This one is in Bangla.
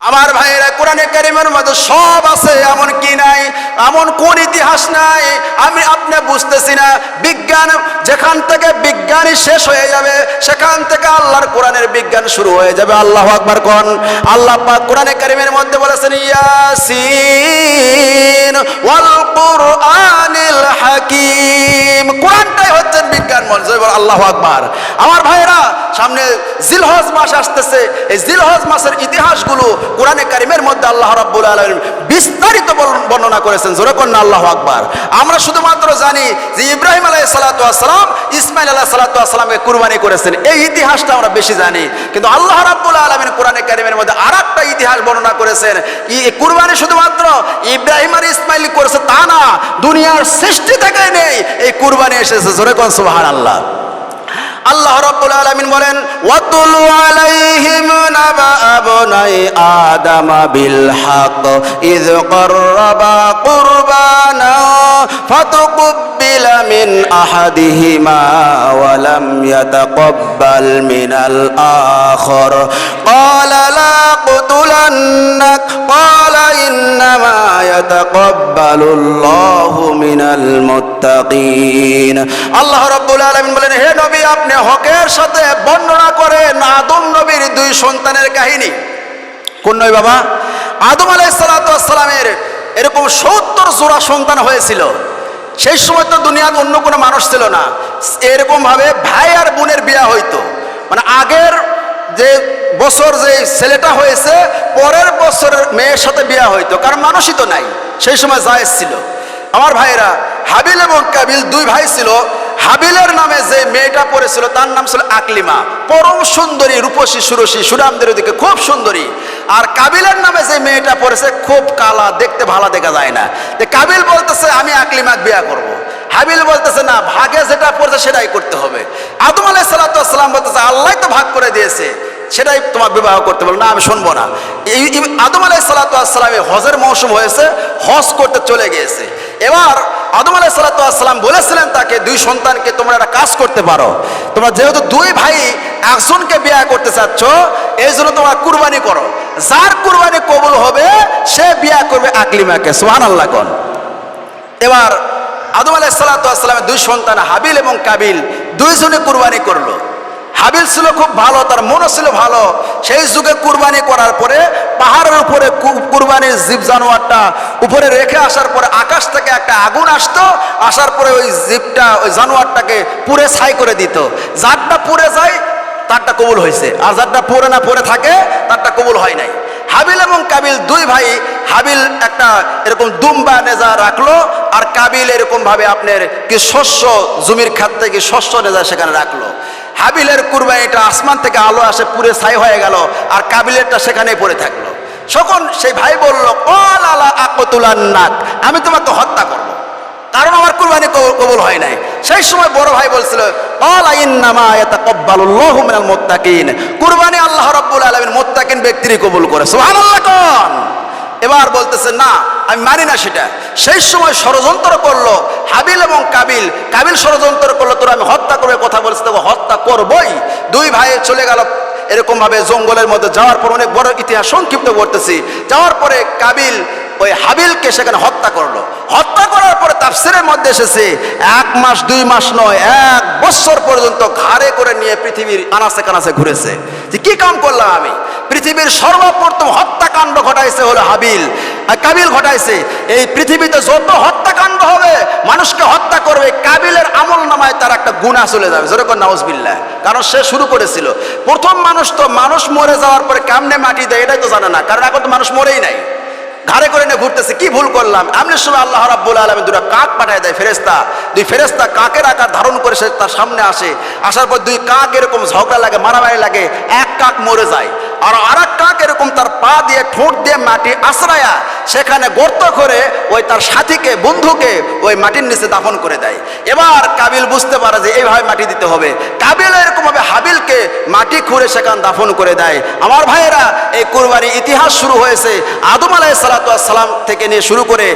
আমার ভাইয়েরা, কোরআনে কারিমের মধ্যে সব আছে, এমন কি নাই, এমন কোন ইতিহাস নাই, আমি আপনি বুঝতেছি না। বিজ্ঞান, যেখান থেকে বিজ্ঞানই শেষ হয়ে যাবে, সেখান থেকে আল্লাহর কোরআনের বিজ্ঞান শুরু হয়ে যাবে। আল্লাহ আকবার কোন? আল্লাহ কোরআনে কারিমের মধ্যে বলেছেন, ইয়াসিন হাকিম। কোরআনটাই হচ্ছে বিজ্ঞান মঞ্চ আল্লাহ আকবার। আমার ভাইয়েরা, সামনে জিলহজ মাস আসতেছে, এই জিলহজ মাসের ইতিহাসগুলো কোরআনে কারিমের মধ্যে আল্লাহ রাব্বুল আলামিন বিস্তারিত বর্ণনা করেছেন কন্যা আল্লাহ আকবার। আমরা শুধুমাত্র জানি যে ইব্রাহিম আলাইহিস সালাতু আসসালাম ইসমাইল আলাইহিস সালাতু আসসালামকে কুরবানি করেছেন। এই ইতিহাসটা আমরা বেশি জানি। কিন্তু আল্লাহ রাব্বুল আলামিন কোরআনে কারিমের মধ্যে আরেকটা ইতিহাস বর্ণনা করেছেন। কুরবানি শুধুমাত্র ইব্রাহিম আর ইসমাইল করেছে তা না, দুনিয়ার সৃষ্টি থেকে নেই, এই কুরবানি এসেছে। জোরে কোন সুবহানাল্লাহ। আল্লাহ রাব্বুল আলামিন বলেন ওয়াতুলু আলাইহিম নাবা আবনাই আদম বিল হক ইয قربا قربانا فتقبل من احدهما ولم يتقبل من الاخر قال لا قتلنك قال انما يتقبل الله من المتقين আল্লাহ রাব্বুল আলামিন বলেন হে নবী আপনি হকের সাথে বর্ণনা করেন আদম নবীর দুই সন্তানের কাহিনী কোন নয় বাবা আদম আলাইসালামের এরকম সত্তর জোড়া সন্তান হয়েছিল সেই সময় তো দুনিয়ার অন্য কোনো মানুষ ছিল না এরকম ভাবে ভাই আর বোনের বিয়া হইতো মানে আগের যে বছর যে ছেলেটা হয়েছে, পরের বছরের মেয়ের সাথে বিয়া হইতো, কারণ মানুষই তো নাই, সেই সময় জায়েজ ছিল। আমার ভাইরা হাবিল এবং কাবিল দুই ভাই ছিল, হাবিলের নামে যে মেয়েটা পড়েছিল, তার নাম ছিল আকলিমা। পরম সুন্দরী, রূপসী, সুরসী, সুরামদের দিকে খুব সুন্দরী। আর কাবিলের নামে যে মেয়েটা পড়েছে, খুব কালা, দেখতে ভালো দেখা যায় না। তো কাবিল বলতেছে, আমি আকলিমাক বিয়া করব। হাবিল বলতেছে, না, ভাগে যেটা পড়ছে, সেটাই করতে হবে। আদম আলাই সালাতাম বলতেছে, আল্লাহ তো ভাগ করে দিয়েছে। সেটাই তোমার বিবাহ করতে বলো না, আমি শুনব না। এই আদম আলাই হজের মৌসুম হয়েছে, হজ করতে চলে গিয়েছে। এবার আদম আলাই বলেছিলেন তাকে, দুই সন্তানকে তোমরা একটা কাজ করতে পারো। তোমরা যেহেতু দুই ভাই একজনকে বিয়ে করতে চাচ্ছ, এই জন্য তোমরা কুরবানি করো। যার কুরবানি কবুল হবে, সে বিয়া করবে আকলিমাকে। সোহান আল্লাহ কন। এবার আদম আলাহ সালাতামের দুই সন্তান হাবিল এবং কাবিল দুইজনে কুরবানি করল। হাবিল ছিল খুব ভালো, তার মনও ছিল ভালো। সেই যুগে কুরবানি করার পরে, পাহাড়ের উপরে কুরবানির জীব জানোয়ারটা উপরে রেখে আসার পরে আকাশ থেকে একটা আগুন আসতো, আসার পরে ওই জীবটা, ওই জানোয়ারটাকে পুড়ে ছাই করে দিত। যারটা পুড়ে যায়, তারটা কবুল হয়েছে। আর যারটা পড়ে না পড়ে থাকে, তারটা কবুল হয় নাই। হাবিল এবং কাবিল দুই ভাই, হাবিল একটা এরকম দুম্বা নেজা রাখল, আর কাবিল এরকম ভাবে আপনার কি শস্য, জমির খাত থেকে শস্য নেজা সেখানে রাখল। হাবিলের কুরবানিটা আসমান থেকে আলো আসে, পুরে ছাই হয়ে গেল, আর কাবিলেরটা সেখানেই পড়ে থাকল। তখন সেই ভাই বলল, ও লালা আকতুলান নাক আমি তোমাকে হত্যা করব। কারণ আমার কুরবানি কবুল- হয় নাই। সেই সময় বড় ভাই বলছিল অল আইন্নামা ইয়াতাকাব্বালুল্লাহু মিনাল মুত্তাকিন। কুরবানি আল্লাহ রাব্বুল আলামিন মুত্তাকিন ব্যক্তিরই কবুল করে। সুবহানাল্লাহ কোন? এবার বলতেছে, না, আমি মানি না সেটা। সেই সময় ষড়যন্ত্র করল, হাবিল এবং কাবিল কাবিল ষড়যন্ত্র করল, তোরা আমি হত্যা করবে কথা বলেছি, তোকে হত্যা করবই। দুই ভাই চলে গেল এরকম ভাবে জঙ্গলের মধ্যে যাওয়ার পর অনেক বড় ইতিহাস সংক্ষিপ্ত করতেছি। যাওয়ার পরে কাবিল ওই হাবিলকে সেখানে হত্যা করল। হত্যা করার পরে তাফসিরের মধ্যে এসেছে, এক মাস, দুই মাস নয়, এক বছর পর্যন্ত ঘাড়ে করে নিয়ে পৃথিবীর আনাচে কানাচে ঘুরেছে। যে কি কাম করলাম আমি? পৃথিবীর সর্বপ্রথম হত্যাকাণ্ড ঘটাইছে হলো হাবিল। কাবিল ঘটাইছে, এই পৃথিবীতে যত হত্যাকাণ্ড হবে, মানুষকে হত্যা করবে, কাবিলের আমল নামায় তার একটা গুণা চলে যাবে। যেরকম নাউজবিল্লাহ। কারণ সে শুরু করেছিল। প্রথম মানুষ তো মানুষ মরে যাওয়ার পরে কেমনে মাটি দেয়, এটাই তো জানে না। কারণ এখন তো মানুষ মরেই নাই। ঘাড়ে করে নিয়ে ঘুরতেছে, কি ভুল করলাম? এমনি সময় আল্লাহ রাব্বুল আলমী দুটো কাক পাঠায় দেয় ফেরেস্তা দুই ফেরেস্তা কাকের আকার ধারণ করে সে তার সামনে আসে। আসার পর দুই কাক এরকম ঝগড়া লাগে, মারামারি লাগে, এক কাক মরে যায়। আর আর এক কাক এরকম তার পা দিয়ে, ঠোঁট দিয়ে মাটি আশ্রয়া, সেখানে গর্ত করে ওই তার সাথীকে, বন্ধুকে ওই মাটির নিচে দাফন করে দেয়। এবার কাবিল বুঝতে পারে যে এইভাবে মাটি দিতে হবে। কাবিল মাটি খুঁড়ে সেখান দাফন করে দেয়। আমার ভাইয়েরা, এই কুরবানির ইতিহাস শুরু হয়েছে আদম আলাই সালাম থেকে নিয়ে শুরু করে